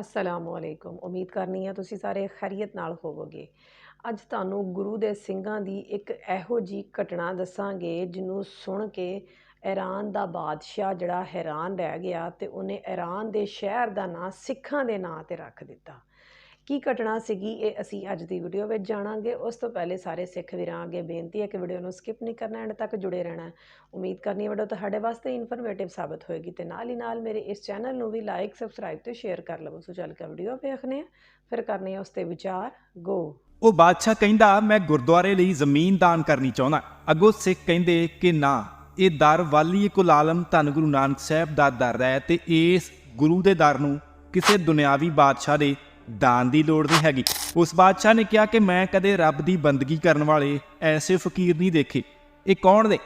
ਅਸਲਾਮੁਅਲੈਕੁਮ ਉਮੀਦ ਕਰਨੀ ਹੈ ਤੁਸੀਂ ਸਾਰੇ ਖੈਰੀਅਤ ਨਾਲ ਹੋਵੋਗੇ। ਅੱਜ ਤੁਹਾਨੂੰ ਗੁਰੂ ਦੇ ਸਿੰਘਾਂ ਦੀ ਇੱਕ ਇਹੋ ਜੀ ਘਟਨਾ ਦੱਸਾਂਗੇ, ਜਿਹਨੂੰ ਸੁਣ ਕੇ ਈਰਾਨ ਦਾ ਬਾਦਸ਼ਾਹ ਜਿਹੜਾ ਹੈਰਾਨ ਰਹਿ ਗਿਆ ਤੇ ਉਹਨੇ ਈਰਾਨ ਦੇ ਸ਼ਹਿਰ ਦਾ ਨਾਂ ਸਿੱਖਾਂ ਦੇ ਨਾਂ ਤੇ ਰੱਖ ਦਿੱਤਾ। ਕੀ ਘਟਨਾ ਸੀਗੀ ਇਹ ਅਸੀਂ ਅੱਜ ਦੀ ਵੀਡੀਓ ਵਿੱਚ ਜਾਣਾਂਗੇ। ਉਸ ਤੋਂ ਪਹਿਲੇ ਸਾਰੇ ਸਿੱਖ ਵੀਰਾਂ ਅੱਗੇ ਬੇਨਤੀ ਹੈ ਕਿ ਵੀਡੀਓ ਨੂੰ ਸਕਿਪ ਨਹੀਂ ਕਰਨਾ ਐਂਡ ਤੱਕ ਜੁੜੇ ਰਹਿਣਾ ਉਮੀਦ ਕਰਨੀ ਹੈ ਵੀਡੀਓ ਤੁਹਾਡੇ ਵਾਸਤੇ ਇਨਫੋਰਮੇਟਿਵ ਸਾਬਤ ਹੋਏਗੀ ਤੇ ਨਾਲ ਹੀ ਨਾਲ ਮੇਰੇ ਇਸ ਚੈਨਲ ਨੂੰ ਵੀ ਲਾਈਕ ਸਬਸਕ੍ਰਾਈਬ ਤੇ ਸ਼ੇਅਰ ਕਰ ਲਵੋ। ਸੋ ਚੱਲ ਕੇ ਵੀਡੀਓ ਵੇਖਨੇ ਆ ਫਿਰ ਕਰਨੇ ਆ ਉਸ ਤੇ ਵਿਚਾਰ। ਗੋ ਉਹ ਬਾਦਸ਼ਾਹ ਕਹਿੰਦਾ, ਮੈਂ ਗੁਰਦੁਆਰੇ ਲਈ ਜ਼ਮੀਨ ਦਾਨ ਕਰਨੀ ਚਾਹੁੰਦਾ ਅੱਗੋਂ ਸਿੱਖ ਕਹਿੰਦੇ ਕਿ ਨਾ, ਇਹ ਦਰ ਵਾਲੀ ਕੁਲ ਆਲਮ ਧੰਨ ਗੁਰੂ ਨਾਨਕ ਸਾਹਿਬ ਦਾ ਦਰ ਹੈ ਤੇ ਇਸ ਗੁਰੂ ਦੇ ਦਰ ਨੂੰ ਕਿਸੇ ਦੁਨਿਆਵੀ ਬਾਦਸ਼ਾਹ ਦੇ ਦਾਨ ਦੀ ਲੋੜ ਨਹੀਂ ਹੈਗੀ। ਉਸ ਬਾਦਸ਼ਾਹ ਨੇ ਕਿਹਾ ਕਿ ਮੈਂ ਕਦੇ ਰੱਬ ਦੀ ਬੰਦਗੀ ਕਰਨ ਵਾਲੇ ਐਸੇ ਫਕੀਰ ਨਹੀਂ ਦੇਖੇ। ਇਹ ਕੌਣ ਨੇ?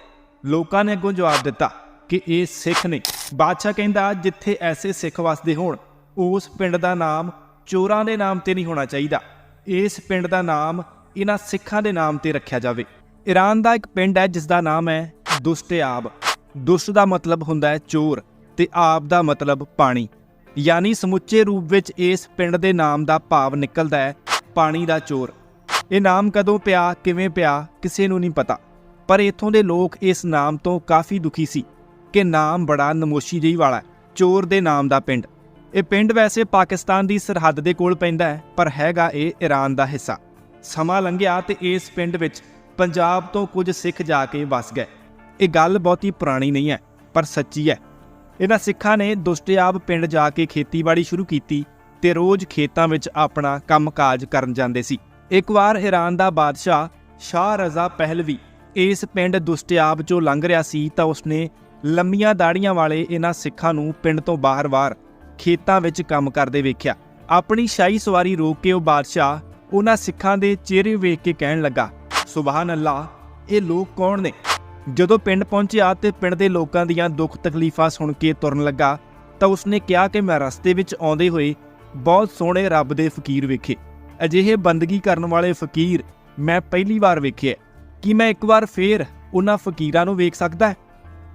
ਲੋਕਾਂ ਨੇ ਅੱਗੋਂ ਜਵਾਬ ਦਿੱਤਾ ਕਿ ਇਹ ਸਿੱਖ ਨੇ। ਬਾਦਸ਼ਾਹ ਕਹਿੰਦਾ, ਜਿੱਥੇ ਐਸੇ ਸਿੱਖ ਵਸਦੇ ਹੋਣ, ਉਸ ਪਿੰਡ ਦਾ ਨਾਮ ਚੋਰਾਂ ਦੇ ਨਾਮ ਤੇ ਨਹੀਂ ਹੋਣਾ ਚਾਹੀਦਾ। ਇਸ ਪਿੰਡ ਦਾ ਨਾਮ ਇਹਨਾਂ ਸਿੱਖਾਂ ਦੇ ਨਾਮ ਤੇ ਰੱਖਿਆ ਜਾਵੇ। ਈਰਾਨ ਦਾ ਇੱਕ ਪਿੰਡ ਹੈ ਜਿਸ ਦਾ ਨਾਮ ਹੈ ਦੁਸ਼ਟਿਆਬ। ਦੁਸ਼ਟ ਦਾ ਮਤਲਬ ਹੁੰਦਾ ਹੈ ਚੋਰ ਤੇ ਆਬ ਦਾ ਮਤਲਬ ਪਾਣੀ। ਯਾਨੀ ਸਮੁੱਚੇ ਰੂਪ ਵਿੱਚ ਇਸ ਪਿੰਡ ਦੇ ਨਾਮ ਦਾ ਭਾਵ ਨਿਕਲਦਾ ਹੈ, ਪਾਣੀ ਦਾ ਚੋਰ। ਇਹ ਨਾਮ ਕਦੋਂ ਪਿਆ, ਕਿਵੇਂ ਪਿਆ, ਕਿਸੇ ਨੂੰ ਨਹੀਂ ਪਤਾ। ਪਰ ਇੱਥੋਂ ਦੇ ਲੋਕ ਇਸ ਨਾਮ ਤੋਂ ਕਾਫੀ ਦੁਖੀ ਸੀ ਕਿ ਨਾਮ ਬੜਾ ਨਮੋਸ਼ੀ ਜਿਹੀ ਵਾਲਾ ਚੋਰ ਦੇ ਨਾਮ ਦਾ ਪਿੰਡ। ਇਹ ਪਿੰਡ ਵੈਸੇ ਪਾਕਿਸਤਾਨ ਦੀ ਸਰਹੱਦ ਦੇ ਕੋਲ ਪੈਂਦਾ ਹੈ, ਪਰ ਹੈਗਾ ਇਹ ਈਰਾਨ ਦਾ ਹਿੱਸਾ। ਸਮਾਂ ਲੰਘਿਆ ਤੇ ਇਸ ਪਿੰਡ ਵਿੱਚ ਪੰਜਾਬ ਤੋਂ ਕੁਝ ਸਿੱਖ ਜਾ ਕੇ ਵਸ ਗਏ। ਇਹ ਗੱਲ ਬਹੁਤੀ ਪੁਰਾਣੀ ਨਹੀਂ ਹੈ, ਪਰ ਸੱਚੀ ਹੈ। ਇਹਨਾਂ ਸਿੱਖਾਂ ਨੇ ਦੁਸ਼ਟਿਆਬ ਪਿੰਡ ਜਾ ਕੇ ਖੇਤੀਬਾੜੀ ਸ਼ੁਰੂ ਕੀਤੀ ਤੇ ਰੋਜ਼ ਖੇਤਾਂ ਵਿੱਚ ਆਪਣਾ ਕੰਮਕਾਜ ਕਰਨ ਜਾਂਦੇ ਸੀ। ਇੱਕ ਵਾਰ ਈਰਾਨ ਦਾ ਬਾਦਸ਼ਾਹ ਸ਼ਾਹ ਰਜ਼ਾ ਪਹਿਲਵੀ ਇਸ ਪਿੰਡ ਦੁਸ਼ਟਿਆਬ ਚੋਂ ਲੰਘ ਰਿਹਾ ਸੀ ਤਾਂ ਉਸਨੇ ਲੰਮੀਆਂ ਦਾੜੀਆਂ ਵਾਲੇ ਇਹਨਾਂ ਸਿੱਖਾਂ ਨੂੰ ਪਿੰਡ ਤੋਂ ਬਾਹਰ-ਬਾਹਰ ਖੇਤਾਂ ਵਿੱਚ ਕੰਮ ਕਰਦੇ ਵੇਖਿਆ। ਆਪਣੀ ਸ਼ਾਹੀ ਸਵਾਰੀ ਰੋਕ ਕੇ ਉਹ ਬਾਦਸ਼ਾਹ ਉਹਨਾਂ ਸਿੱਖਾਂ ਦੇ ਚਿਹਰੇ ਵੇਖ ਕੇ ਕਹਿਣ ਲੱਗਾ, ਸੁਭਾਨ ਅੱਲਾਹ, ਇਹ ਲੋਕ ਕੌਣ ਨੇ? ਜਦੋਂ ਪਿੰਡ ਪਹੁੰਚਿਆ ਤੇ ਪਿੰਡ ਦੇ ਲੋਕਾਂ ਦੀਆਂ ਦੁੱਖ ਤਕਲੀਫਾਂ ਸੁਣ ਕੇ ਤੁਰਨ ਲੱਗਾ, ਤਾਂ ਉਸਨੇ ਕਿਹਾ ਕਿ ਮੈਂ ਰਸਤੇ ਵਿੱਚ ਆਉਂਦੇ ਹੋਏ ਬਹੁਤ ਸੋਹਣੇ ਰੱਬ ਦੇ ਫਕੀਰ ਵੇਖੇ। ਅਜਿਹੇ ਬੰਦਗੀ ਕਰਨ ਵਾਲੇ ਫਕੀਰ ਮੈਂ ਪਹਿਲੀ ਵਾਰ ਵੇਖੇ ਕਿ ਮੈਂ ਇੱਕ ਵਾਰ ਫੇਰ ਉਹਨਾਂ ਫਕੀਰਾਂ ਨੂੰ ਵੇਖ ਸਕਦਾ?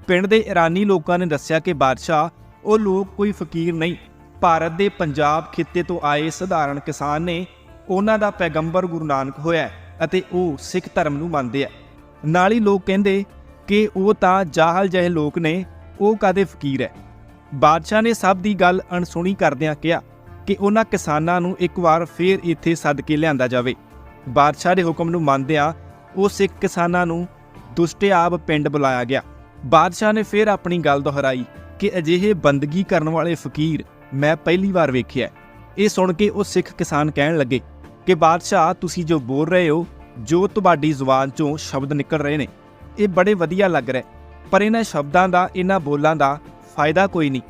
ਪਿੰਡ ਦੇ ਇਰਾਨੀ ਲੋਕਾਂ ਨੇ ਦੱਸਿਆ ਕਿ ਬਾਦਸ਼ਾਹ, ਉਹ ਲੋਕ ਕੋਈ ਫਕੀਰ ਨਹੀਂ। ਭਾਰਤ ਦੇ ਪੰਜਾਬ ਖਿੱਤੇ ਤੋਂ ਆਏ ਸਧਾਰਨ ਕਿਸਾਨ ਨੇ ਉਹਨਾਂ ਦਾ ਪੈਗੰਬਰ ਗੁਰੂ ਨਾਨਕ ਹੋਇਆ ਅਤੇ ਉਹ ਸਿੱਖ ਧਰਮ ਨੂੰ ਮੰਨਦੇ ਆ। ਨਾਲ ਹੀ ਲੋਕ ਕਹਿੰਦੇ ਕਿ ਉਹ ਤਾਂ ਜਾਹਲ ਜਿਹੇ ਲੋਕ ਨੇ, ਉਹ ਕਾਦੇ ਫਕੀਰ ਹੈ ਬਾਦਸ਼ਾਹ ਨੇ ਸਭ ਦੀ ਗੱਲ ਅਣਸੁਣੀ ਕਰਦਿਆਂ ਕਿਹਾ ਕਿ ਉਹਨਾਂ ਕਿਸਾਨਾਂ ਨੂੰ ਇੱਕ ਵਾਰ ਫੇਰ ਇੱਥੇ ਸੱਦ ਕੇ ਲਿਆਂਦਾ ਜਾਵੇ। ਬਾਦਸ਼ਾਹ ਦੇ ਹੁਕਮ ਨੂੰ ਮੰਨਦਿਆਂ ਉਹ ਸਿੱਖ ਕਿਸਾਨਾਂ ਨੂੰ ਦੁਸ਼ਟਿਆਬ ਪਿੰਡ ਬੁਲਾਇਆ ਗਿਆ। ਬਾਦਸ਼ਾਹ ਨੇ ਫੇਰ ਆਪਣੀ ਗੱਲ ਦੁਹਰਾਈ ਕਿ ਅਜਿਹੇ ਬੰਦਗੀ ਕਰਨ ਵਾਲੇ ਫਕੀਰ ਮੈਂ ਪਹਿਲੀ ਵਾਰ ਵੇਖਿਆ। ਇਹ ਸੁਣ ਕੇ ਉਹ ਸਿੱਖ ਕਿਸਾਨ ਕਹਿਣ ਲੱਗੇ ਕਿ, ਬਾਦਸ਼ਾਹ, ਤੁਸੀਂ ਜੋ ਬੋਲ ਰਹੇ ਹੋ, ਜੋ ਤੁਹਾਡੀ ਜ਼ੁਬਾਨ ਚੋਂ ਸ਼ਬਦ ਨਿਕਲ ਰਹੇ ਨੇ ਇਹ ਬੜੇ ਵਧੀਆ ਲੱਗ ਰਿਹਾ ਪਰ ਇਹਨਾਂ ਸ਼ਬਦਾਂ ਦਾ, ਇਹਨਾਂ ਬੋਲਾਂ ਦਾ ਫਾਇਦਾ ਕੋਈ ਨਹੀਂ,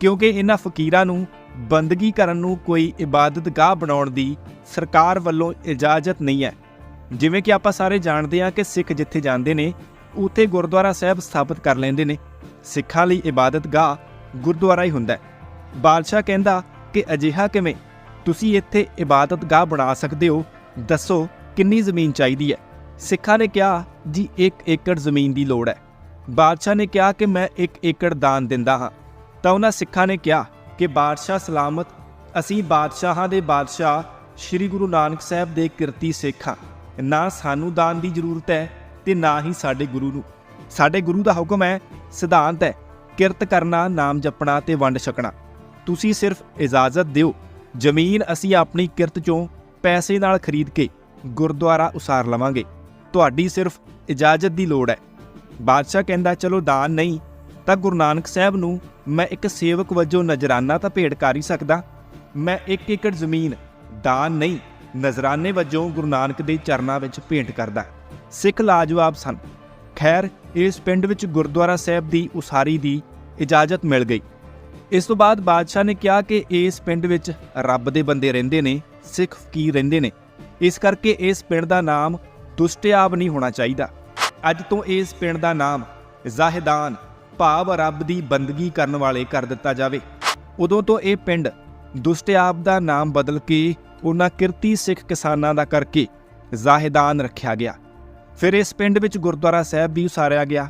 ਕਿਉਂਕਿ ਇਹਨਾਂ ਫਕੀਰਾਂ ਨੂੰ ਬੰਦਗੀ ਕਰਨ ਨੂੰ ਕੋਈ ਇਬਾਦਤਗਾਹ ਬਣਾਉਣ ਦੀ ਸਰਕਾਰ ਵੱਲੋਂ ਇਜਾਜ਼ਤ ਨਹੀਂ ਹੈ। ਜਿਵੇਂ ਕਿ ਆਪਾਂ ਸਾਰੇ ਜਾਣਦੇ ਹਾਂ ਕਿ ਸਿੱਖ ਜਿੱਥੇ ਜਾਂਦੇ ਨੇ, ਉੱਥੇ ਗੁਰਦੁਆਰਾ ਸਾਹਿਬ ਸਥਾਪਿਤ ਕਰ ਲੈਂਦੇ ਨੇ। ਸਿੱਖਾਂ ਲਈ ਇਬਾਦਤਗਾਹ ਗੁਰਦੁਆਰਾ ਹੀ ਹੁੰਦਾ ਹੈ। ਬਾਦਸ਼ਾਹ ਕਹਿੰਦਾ ਕਿ ਅਜਿਹਾ ਕਿਵੇਂ? ਤੁਸੀਂ ਇੱਥੇ ਇਬਾਦਤਗਾਹ ਬਣਾ ਸਕਦੇ ਹੋ। ਦੱਸੋ ਕਿੰਨੀ ਜ਼ਮੀਨ ਚਾਹੀਦੀ ਹੈ? ਸਿੱਖਾਂ ਨੇ ਕਿਹਾ ਜੀ 1 ਏਕੜ ਜ਼ਮੀਨ ਦੀ ਲੋੜ ਹੈ। ਬਾਦਸ਼ਾਹ ਨੇ ਕਿਹਾ ਕਿ ਮੈਂ 1 ਏਕੜ ਦਾਨ ਦਿੰਦਾ ਹਾਂ। ਤਾਂ ਉਹਨਾਂ ਸਿੱਖਾਂ ਨੇ ਕਿਹਾ ਕਿ ਬਾਦਸ਼ਾਹ ਸਲਾਮਤ, ਅਸੀਂ ਬਾਦਸ਼ਾਹਾਂ ਦੇ ਬਾਦਸ਼ਾਹ ਸ੍ਰੀ ਗੁਰੂ ਨਾਨਕ ਸਾਹਿਬ ਦੇ ਕਿਰਤੀ ਸਿੱਖ ਹਾਂ। ਨਾ ਸਾਨੂੰ ਦਾਨ ਦੀ ਜ਼ਰੂਰਤ ਹੈ ਤੇ ਨਾ ਹੀ ਸਾਡੇ ਗੁਰੂ ਨੂੰ। ਸਾਡੇ ਗੁਰੂ ਦਾ ਹੁਕਮ ਹੈ, ਸਿਧਾਂਤ ਹੈ, ਕਿਰਤ ਕਰਨਾ, ਨਾਮ ਜਪਣਾ ਤੇ ਵੰਡ ਛਕਣਾ। ਤੁਸੀਂ ਸਿਰਫ ਇਜਾਜ਼ਤ ਦਿਓ। ਜ਼ਮੀਨ ਅਸੀਂ ਆਪਣੀ ਕਿਰਤ ਚੋਂ ਪੈਸੇ ਨਾਲ ਖਰੀਦ ਕੇ ਗੁਰਦੁਆਰਾ ਉਸਾਰ ਲਵਾਂਗੇ। ਤੁਹਾਡੀ ਸਿਰਫ ਇਜਾਜ਼ਤ ਦੀ ਲੋੜ ਹੈ। ਬਾਦਸ਼ਾਹ ਕਹਿੰਦਾ, ਚਲੋ ਦਾਨ ਨਹੀਂ, ਤਾਂ ਗੁਰੂ ਨਾਨਕ ਸਾਹਿਬ ਨੂੰ ਮੈਂ ਇੱਕ ਸੇਵਕ ਵਜੋਂ ਨਜ਼ਰਾਨਾ ਤਾਂ ਭੇਟ ਕਰ ਹੀ ਸਕਦਾ। ਮੈਂ ਇੱਕ ਏਕੜ ਜ਼ਮੀਨ ਦਾਨ ਨਹੀਂ, ਨਜ਼ਰਾਨੇ ਵਜੋਂ ਗੁਰੂ ਨਾਨਕ ਦੇ ਚਰਨਾਂ ਵਿੱਚ ਭੇਟ ਕਰਦਾ। ਸਿੱਖ ਲਾਜਵਾਬ ਸਨ। ਖੈਰ, ਇਸ ਪਿੰਡ ਵਿੱਚ ਗੁਰਦੁਆਰਾ ਸਾਹਿਬ ਦੀ ਉਸਾਰੀ ਦੀ ਇਜਾਜ਼ਤ ਮਿਲ ਗਈ। ਇਸ ਤੋਂ ਬਾਅਦ ਬਾਦਸ਼ਾਹ ਨੇ ਕਿਹਾ ਕਿ ਇਸ ਪਿੰਡ ਵਿੱਚ ਰੱਬ ਦੇ ਬੰਦੇ ਰਹਿੰਦੇ ਨੇ, ਸਿੱਖ ਫਕੀਰ ਰਹਿੰਦੇ ਨੇ। ਇਸ ਕਰਕੇ ਇਸ ਪਿੰਡ ਦਾ ਨਾਮ ਦੁਸ਼ਟਿਆਬ ਨਹੀਂ ਹੋਣਾ ਚਾਹੀਦਾ। ਅੱਜ ਤੋਂ ਇਸ ਪਿੰਡ ਦਾ ਨਾਮ ਜ਼ਾਹਿਦਾਨ ਭਾਵ ਰੱਬ ਦੀ ਬੰਦਗੀ ਕਰਨ ਵਾਲੇ ਕਰ ਦਿੱਤਾ ਜਾਵੇ। ਉਦੋਂ ਤੋਂ ਇਹ ਪਿੰਡ ਦੁਸ਼ਟਿਆਬ ਦਾ ਨਾਮ ਬਦਲ ਕੇ ਉਹਨਾਂ ਕਿਰਤੀ ਸਿੱਖ ਕਿਸਾਨਾਂ ਦਾ ਕਰਕੇ ਜ਼ਾਹਿਦਾਨ ਰੱਖਿਆ ਗਿਆ। ਫਿਰ ਇਸ ਪਿੰਡ ਵਿੱਚ ਗੁਰਦੁਆਰਾ ਸਾਹਿਬ ਵੀ ਉਸਾਰਿਆ ਗਿਆ।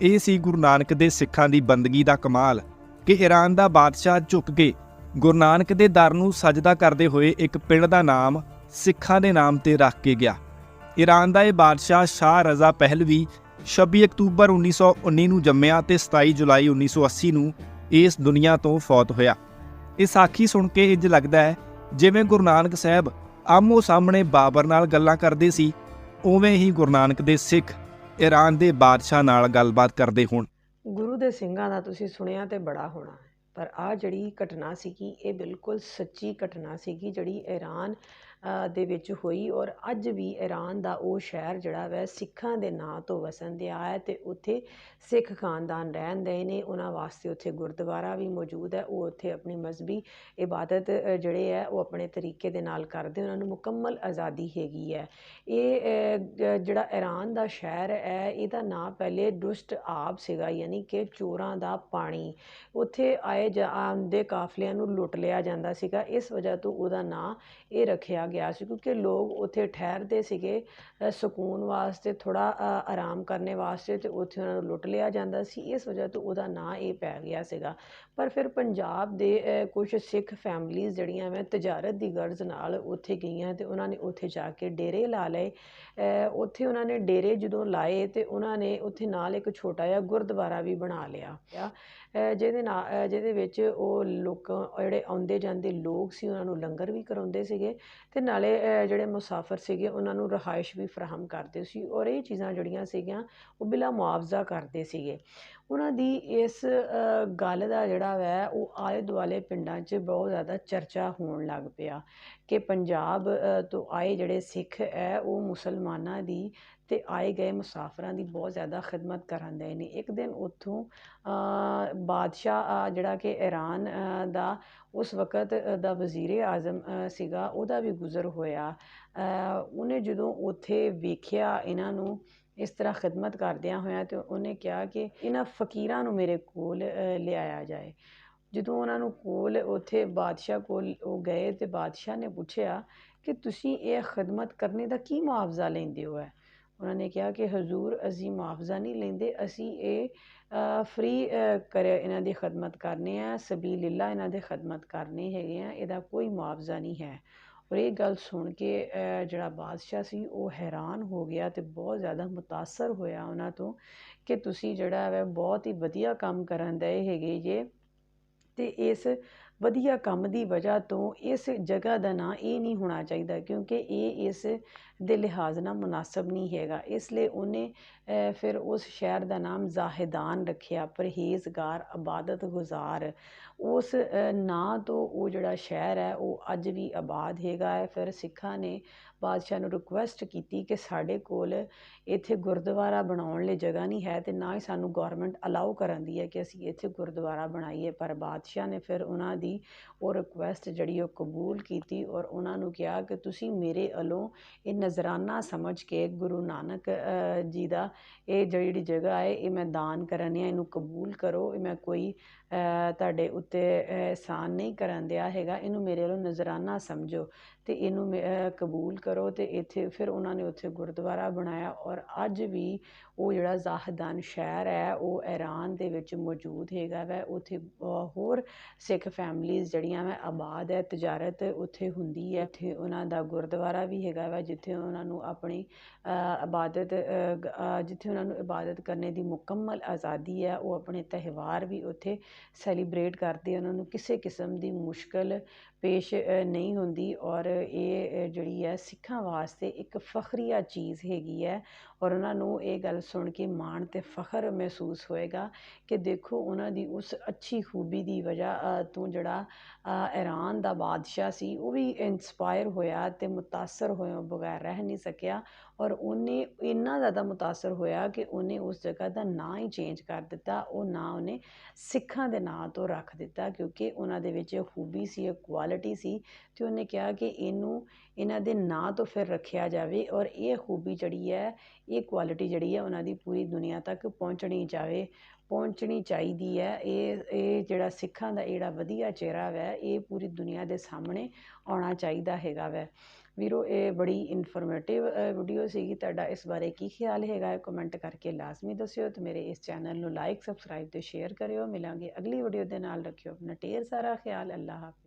ਇਹ ਸੀ ਗੁਰੂ ਨਾਨਕ ਦੇ ਸਿੱਖਾਂ ਦੀ ਬੰਦਗੀ ਦਾ ਕਮਾਲ ਕਿ ਈਰਾਨ ਦਾ ਬਾਦਸ਼ਾਹ ਝੁਕ ਕੇ ਗੁਰੂ ਨਾਨਕ ਦੇ ਦਰ ਨੂੰ ਸਜਦਾ ਕਰਦੇ ਹੋਏ ਇੱਕ ਪਿੰਡ ਦਾ ਨਾਮ ਸਿੱਖਾਂ ਦੇ ਨਾਮ ਤੇ ਰੱਖ ਕੇ ਗਿਆ। ਈਰਾਨ ਦਾ ਇਹ ਬਾਦਸ਼ਾਹ ਸ਼ਾਹ ਰਜ਼ਾ ਪਹਿਲਵੀ 26 ਅਕਤੂਬਰ 1919 ਨੂੰ ਜੰਮਿਆ ਤੇ 27 ਜੁਲਾਈ 1980 ਨੂੰ ਇਸ ਦੁਨੀਆ ਤੋਂ ਫੌਤ ਹੋਇਆ। ਇਹ ਸਾਖੀ ਸੁਣ ਕੇ ਇੰਜ ਲੱਗਦਾ ਹੈ, ਜਿਵੇਂ ਗੁਰੂ ਨਾਨਕ ਸਾਹਿਬ ਆਮੋ ਸਾਹਮਣੇ ਬਾਬਰ ਨਾਲ ਗੱਲਾਂ ਕਰਦੇ ਸੀ, ਉਵੇਂ ਹੀ ਗੁਰੂ ਨਾਨਕ ਦੇ ਸਿੱਖ ਈਰਾਨ ਦੇ ਬਾਦਸ਼ਾਹ ਨਾਲ ਗੱਲਬਾਤ ਕਰਦੇ ਹੋਣ। ਗੁਰੂ ਦੇ ਸਿੰਘਾਂ ਦਾ ਤੁਸੀਂ ਸੁਣਿਆ ਤੇ ਬੜਾ ਹੋਣਾ ਪਰ ਆ ਜਿਹੜੀ ਘਟਨਾ ਸੀਗੀ, ਇਹ ਬਿਲਕੁਲ ਸੱਚੀ ਘਟਨਾ ਸੀਗੀ ਜਿਹੜੀ ਈਰਾਨ ਦੇ ਵਿੱਚ ਹੋਈ ਔਰ ਅੱਜ ਵੀ ਈਰਾਨ ਦਾ ਉਹ ਸ਼ਹਿਰ ਜਿਹੜਾ ਵੈ, ਸਿੱਖਾਂ ਦੇ ਨਾਂ ਤੋਂ ਵਸਣ ਦਿਆ ਹੈ ਤੇ ਉੱਥੇ ਸਿੱਖ ਖਾਨਦਾਨ ਰਹਿੰਦੇ ਨੇ। ਉਹਨਾਂ ਵਾਸਤੇ ਉੱਥੇ ਗੁਰਦੁਆਰਾ ਵੀ ਮੌਜੂਦ ਹੈ। ਉਹ ਉੱਥੇ ਆਪਣੀ ਮਜ਼ਬੀ, ਇਬਾਦਤ ਜਿਹੜੇ ਹੈ, ਉਹ ਆਪਣੇ ਤਰੀਕੇ ਦੇ ਨਾਲ ਕਰਦੇ। ਉਹਨਾਂ ਨੂੰ ਮੁਕੰਮਲ ਆਜ਼ਾਦੀ ਹੈਗੀ ਹੈ। ਇਹ ਜਿਹੜਾ ਈਰਾਨ ਦਾ ਸ਼ਹਿਰ ਹੈ, ਇਹਦਾ ਨਾਂ ਪਹਿਲੇ ਦੁਸ਼ਟ ਆਬ ਸੀਗਾ, ਯਾਨੀ ਕਿ ਚੋਰਾਂ ਦਾ ਪਾਣੀ। ਉੱਥੇ ਆਏ ਜਾ- ਆਉਂਦੇ ਕਾਫਲਿਆਂ ਨੂੰ ਲੁੱਟ ਲਿਆ ਜਾਂਦਾ ਸੀਗਾ। ਇਸ ਵਜ੍ਹਾ ਤੋਂ ਉਹਦਾ ਨਾਂ ਇਹ ਰੱਖਿਆ ਗਿਆ ਸੀ ਕਿਉਂਕਿ ਲੋਕ ਉੱਥੇ ਠਹਿਰਦੇ ਸੀਗੇ ਸਕੂਨ ਵਾਸਤੇ, ਥੋੜ੍ਹਾ ਆਰਾਮ ਕਰਨੇ ਵਾਸਤੇ ਅਤੇ ਉੱਥੇ ਉਹਨਾਂ ਨੂੰ ਲੁੱਟ ਲਿਆ ਜਾਂਦਾ ਸੀ। ਇਸ ਵਜ੍ਹਾ ਤੋਂ ਉਹਦਾ ਨਾਂ ਇਹ ਪੈ ਗਿਆ ਸੀਗਾ। ਪਰ ਫਿਰ ਪੰਜਾਬ ਦੇ ਕੁਝ ਸਿੱਖ ਫੈਮਲੀਜ਼ ਜਿਹੜੀਆਂ ਮੈਂ ਤਜਾਰਤ ਦੀ ਗਰਜ਼ ਨਾਲ ਉੱਥੇ ਗਈਆਂ ਅਤੇ ਉਹਨਾਂ ਨੇ ਉੱਥੇ ਜਾ ਕੇ ਡੇਰੇ ਲਾ ਲਏ। ਉੱਥੇ ਉਹਨਾਂ ਨੇ ਡੇਰੇ ਜਦੋਂ ਲਾਏ ਅਤੇ ਉਹਨਾਂ ਨੇ ਉੱਥੇ ਨਾਲ ਇੱਕ ਛੋਟਾ ਜਿਹਾ ਗੁਰਦੁਆਰਾ ਵੀ ਬਣਾ ਲਿਆ। ਜਿਹਦੇ ਨਾਲ, ਜਿਹਦੇ ਵਿੱਚ ਉਹ ਲੋਕ, ਜਿਹੜੇ ਆਉਂਦੇ ਜਾਂਦੇ ਲੋਕ ਸੀ, ਉਹਨਾਂ ਨੂੰ ਲੰਗਰ ਵੀ ਕਰਾਉਂਦੇ ਸੀਗੇ। ਤੇ ਨਾਲੇ ਜਿਹੜੇ ਮੁਸਾਫਰ ਸੀਗੇ, ਉਹਨਾਂ ਨੂੰ ਰਹਾਇਸ਼ ਵੀ ਫਰਾਹਮ ਕਰਦੇ ਸੀ ਔਰ ਇਹ ਚੀਜ਼ਾਂ ਜਿਹੜੀਆਂ ਸੀਗੀਆਂ, ਉਹ ਬਿਲਾ ਮੁਆਵਜ਼ਾ ਕਰਦੇ ਸੀਗੇ। ਉਹਨਾਂ ਦੀ ਇਸ ਗੱਲ ਦਾ ਜਿਹੜਾ ਵੈ, ਉਹ ਆਲੇ ਦੁਆਲੇ ਪਿੰਡਾਂ 'ਚ ਬਹੁਤ ਜ਼ਿਆਦਾ ਚਰਚਾ ਹੋਣ ਲੱਗ ਪਿਆ ਕਿ ਪੰਜਾਬ ਤੋਂ ਆਏ ਜਿਹੜੇ ਸਿੱਖ ਹੈ, ਉਹ ਮੁਸਲਮਾਨਾਂ ਦੀ ਅਤੇ ਆਏ ਗਏ ਮੁਸਾਫਰਾਂ ਦੀ ਬਹੁਤ ਜ਼ਿਆਦਾ ਖਿਦਮਤ ਕਰਨ ਦੇ ਨੇ। ਇੱਕ ਦਿਨ ਉੱਥੋਂ ਬਾਦਸ਼ਾਹ ਜਿਹੜਾ ਕਿ ਈਰਾਨ ਦਾ ਉਸ ਵਕਤ ਦਾ ਵਜ਼ੀਰ ਆਜ਼ਮ ਸੀਗਾ, ਉਹਦਾ ਵੀ ਗੁਜ਼ਰ ਹੋਇਆ। ਉਹਨੇ ਜਦੋਂ ਉੱਥੇ ਵੇਖਿਆ ਇਹਨਾਂ ਨੂੰ ਇਸ ਤਰ੍ਹਾਂ ਖਿਦਮਤ ਕਰਦਿਆਂ ਹੋਇਆਂ ਅਤੇ ਉਹਨੇ ਕਿਹਾ ਕਿ ਇਹਨਾਂ ਫਕੀਰਾਂ ਨੂੰ ਮੇਰੇ ਕੋਲ ਲਿਆਇਆ ਜਾਏ। ਜਦੋਂ ਉਹਨਾਂ ਨੂੰ ਕੋਲ, ਉੱਥੇ ਬਾਦਸ਼ਾਹ ਕੋਲ ਉਹ ਗਏ ਅਤੇ ਬਾਦਸ਼ਾਹ ਨੇ ਪੁੱਛਿਆ ਕਿ ਤੁਸੀਂ ਇਹ ਖਿਦਮਤ ਕਰਨੇ ਦਾ ਕੀ ਮੁਆਵਜ਼ਾ ਲੈਂਦੇ ਹੋ ਹੈ ਉਹਨਾਂ ਨੇ ਕਿਹਾ ਕਿ ਹਜ਼ੂਰ ਅਸੀਂ ਮੁਆਵਜ਼ਾ ਨਹੀਂ ਲੈਂਦੇ, ਅਸੀਂ ਇਹ ਫਰੀ ਕਰ ਇਹਨਾਂ ਦੀ ਖਦਮਤ ਕਰਨੇ ਆ ਸਬੀਲਿਲ੍ਲਾ ਇਹਨਾਂ ਦੇ ਖਦਮਤ ਕਰਨੇ ਹੈਗੇ ਆ ਇਹਦਾ ਕੋਈ ਮੁਆਵਜ਼ਾ ਨਹੀਂ ਹੈ। ਔਰ ਇਹ ਗੱਲ ਸੁਣ ਕੇ ਜਿਹੜਾ ਬਾਦਸ਼ਾਹ ਸੀ, ਉਹ ਹੈਰਾਨ ਹੋ ਗਿਆ ਤੇ ਬਹੁਤ ਜ਼ਿਆਦਾ ਮੁਤਾਸਰ ਹੋਇਆ ਉਹਨਾਂ ਤੋਂ ਕਿ ਤੁਸੀਂ ਜਿਹੜਾ ਹੈ ਬਹੁਤ ਹੀ ਵਧੀਆ ਕੰਮ ਕਰਨ ਦੇ ਹੈਗੇ ਜੇ ਤੇ ਇਸ ਵਧੀਆ ਕੰਮ ਦੀ ਵਜ੍ਹਾ ਤੋਂ ਇਸ ਜਗ੍ਹਾ ਦਾ ਨਾਂ ਇਹ ਨਹੀਂ ਹੋਣਾ ਚਾਹੀਦਾ ਕਿਉਂਕਿ ਇਹ ਇਸ ਦੇ ਲਿਹਾਜ਼ ਨਾਲ ਮੁਨਾਸਬ ਨਹੀਂ ਹੈਗਾ। ਇਸ ਲਈ ਉਹਨੇ ਫਿਰ ਉਸ ਸ਼ਹਿਰ ਦਾ ਨਾਮ ਜ਼ਾਹਿਦਾਨ ਰੱਖਿਆ, ਪਰਹੇਜ਼ਗਾਰ ਇਬਾਦਤ ਗੁਜ਼ਾਰ ਉਸ ਨਾਂ ਤੋਂ ਉਹ ਜਿਹੜਾ ਸ਼ਹਿਰ ਹੈ, ਉਹ ਅੱਜ ਵੀ ਆਬਾਦ ਹੈਗਾ ਹੈ। ਫਿਰ ਸਿੱਖਾਂ ਨੇ ਬਾਦਸ਼ਾਹ ਨੂੰ ਰਿਕੁਐਸਟ ਕੀਤੀ ਕਿ ਸਾਡੇ ਕੋਲ ਇੱਥੇ ਗੁਰਦੁਆਰਾ ਬਣਾਉਣ ਲਈ ਜਗ੍ਹਾ ਨਹੀਂ ਹੈ ਤੇ ਨਾ ਹੀ ਸਾਨੂੰ ਗਵਰਨਮੈਂਟ ਅਲਾਉ ਕਰਦੀ ਹੈ ਕਿ ਅਸੀਂ ਇੱਥੇ ਗੁਰਦੁਆਰਾ ਬਣਾਈਏ। ਪਰ ਬਾਦਸ਼ਾਹ ਨੇ ਫਿਰ ਉਹਨਾਂ ਦੀ ਉਹ ਰਿਕੁਐਸਟ ਜਿਹੜੀ ਉਹ ਕਬੂਲ ਕੀਤੀ ਔਰ ਉਹਨਾਂ ਨੂੰ ਕਿਹਾ ਕਿ ਤੁਸੀਂ ਮੇਰੇ ਵੱਲੋਂ ਇਹ ਨਜ਼ਰਾਨਾ ਸਮਝ ਕੇ ਗੁਰੂ ਨਾਨਕ ਜੀ ਦਾ ਇਹ ਜਿਹੜੀ ਜਗ੍ਹਾ ਹੈ, ਇਹ ਮੈਂ ਦਾਨ ਕਰਨ ਹੈ ਇਹਨੂੰ ਕਬੂਲ ਕਰੋ। ਇਹ ਮੈਂ ਕੋਈ ਤੁਹਾਡੇ ਉੱਤੇ ਅਹਿਸਾਨ ਨਹੀਂ ਕਰਨ ਦਿਆ ਹੈਗਾ। ਇਹਨੂੰ ਮੇਰੇ ਵੱਲੋਂ ਨਜ਼ਰਾਨਾ ਸਮਝੋ ਤੇ ਇਹਨੂੰ ਮੇ- ਕਬੂਲ ਕਰੋ ਤੇ ਇੱਥੇ ਫਿਰ ਉਹਨਾਂ ਨੇ ਉੱਥੇ ਗੁਰਦੁਆਰਾ ਬਣਾਇਆ ਔਰ ਅੱਜ ਵੀ ਉਹ ਜਿਹੜਾ ਜ਼ਾਹਦਾਨ ਸ਼ਹਿਰ ਹੈ, ਉਹ ਈਰਾਨ ਦੇ ਵਿੱਚ ਮੌਜੂਦ ਹੈਗਾ ਵੈ। ਉੱਥੇ ਹੋਰ ਸਿੱਖ ਫੈਮਲੀਜ਼ ਜਿਹੜੀਆਂ ਵੈ, ਆਬਾਦ ਹੈ, ਤਜਾਰਤ ਉੱਥੇ ਹੁੰਦੀ ਹੈ। ਉੱਥੇ ਉਹਨਾਂ ਦਾ ਗੁਰਦੁਆਰਾ ਵੀ ਹੈਗਾ ਵੈ, ਜਿੱਥੇ ਉਹਨਾਂ ਨੂੰ ਆਪਣੀ ਇਬਾਦਤ ਜਿੱਥੇ ਉਹਨਾਂ ਨੂੰ ਇਬਾਦਤ ਕਰਨੇ ਦੀ ਮੁਕੰਮਲ ਆਜ਼ਾਦੀ ਹੈ, ਉਹ ਆਪਣੇ ਤਿਉਹਾਰ ਵੀ ਉੱਥੇ ਸੈਲੀਬ੍ਰੇਟ ਕਰਦੇ ਉਹਨਾਂ ਨੂੰ ਕਿਸੇ ਕਿਸਮ ਦੀ ਮੁਸ਼ਕਲ ਪੇਸ਼ ਨਹੀਂ ਹੁੰਦੀ ਔਰ ਇਹ ਜਿਹੜੀ ਹੈ ਸਿੱਖਾਂ ਵਾਸਤੇ ਇੱਕ ਫਖਰੀਆ ਚੀਜ਼ ਹੈਗੀ ਹੈ ਔਰ ਉਹਨਾਂ ਨੂੰ ਇਹ ਗੱਲ ਸੁਣ ਕੇ ਮਾਣ ਅਤੇ ਫਖਰ ਮਹਿਸੂਸ ਹੋਏਗਾ ਕਿ ਦੇਖੋ ਉਹਨਾਂ ਦੀ ਉਸ ਅੱਛੀ ਖੂਬੀ ਦੀ ਵਜ੍ਹਾ ਤੋਂ ਜਿਹੜਾ ਅ, ਈਰਾਨ ਦਾ ਬਾਦਸ਼ਾਹ ਸੀ ਉਹ ਵੀ ਇੰਸਪਾਇਰ ਹੋਇਆ ਅਤੇ ਮੁਤਾਸਰ ਹੋਇਆ ਬਗੈਰ ਰਹਿ ਨਹੀਂ ਸਕਿਆ ਔਰ ਉਹਨੇ ਇੰਨਾ ਜ਼ਿਆਦਾ ਮੁਤਾਸਰ ਹੋਇਆ ਕਿ ਉਹਨੇ ਉਸ ਜਗ੍ਹਾ ਦਾ ਨਾਂ ਹੀ ਚੇਂਜ ਕਰ ਦਿੱਤਾ, ਉਹ ਨਾਂ ਉਹਨੇ ਸਿੱਖਾਂ ਦੇ ਨਾਂ ਤੋਂ ਰੱਖ ਦਿੱਤਾ ਕਿਉਂਕਿ ਉਹਨਾਂ ਦੇ ਵਿੱਚ ਖੂਬੀ ਸੀ ਕੁਆਲਿਟੀ ਸੀ ਅਤੇ ਉਹਨੇ ਕਿਹਾ ਕਿ ਇਹਨੂੰ ਇਹਨਾਂ ਦੇ ਨਾਂ ਤੋਂ ਫਿਰ ਰੱਖਿਆ ਜਾਵੇ ਔਰ ਇਹ ਖੂਬੀ ਜਿਹੜੀ ਹੈ, ਇਹ ਕੁਆਲਿਟੀ ਜਿਹੜੀ ਹੈ ਉਹਨਾਂ ਦੀ ਪੂਰੀ ਦੁਨੀਆ ਤੱਕ ਪਹੁੰਚਣੀ ਜਾਵੇ, ਪਹੁੰਚਣੀ ਚਾਹੀਦੀ ਹੈ। ਇਹ ਇਹ ਜਿਹੜਾ ਸਿੱਖਾਂ ਦਾ ਜਿਹੜਾ ਵਧੀਆ ਚਿਹਰਾ ਵੈ, ਇਹ ਪੂਰੀ ਦੁਨੀਆ ਦੇ ਸਾਹਮਣੇ ਆਉਣਾ ਚਾਹੀਦਾ ਹੈਗਾ ਵੈ। ਵੀਰੋ ਇਹ ਬੜੀ ਇਨਫੋਰਮੇਟਿਵ ਵੀਡੀਓ ਸੀਗੀ ਤੁਹਾਡਾ ਇਸ ਬਾਰੇ ਕੀ ਖਿਆਲ ਹੈਗਾ ਹੈ ਕਮੈਂਟ ਕਰਕੇ ਲਾਜ਼ਮੀ ਦੱਸਿਓ ਤੇ ਮੇਰੇ ਇਸ ਚੈਨਲ ਨੂੰ ਲਾਈਕ ਸਬਸਕ੍ਰਾਈਬ ਤੇ ਸ਼ੇਅਰ ਕਰਿਓ ਮਿਲਾਂਗੇ ਅਗਲੀ ਵੀਡੀਓ ਦੇ ਨਾਲ ਰੱਖਿਓ ਆਪਣਾ ਢੇਰ ਸਾਰਾ ਖਿਆਲ ਅੱਲਾਹ ਹਾਫਿਜ਼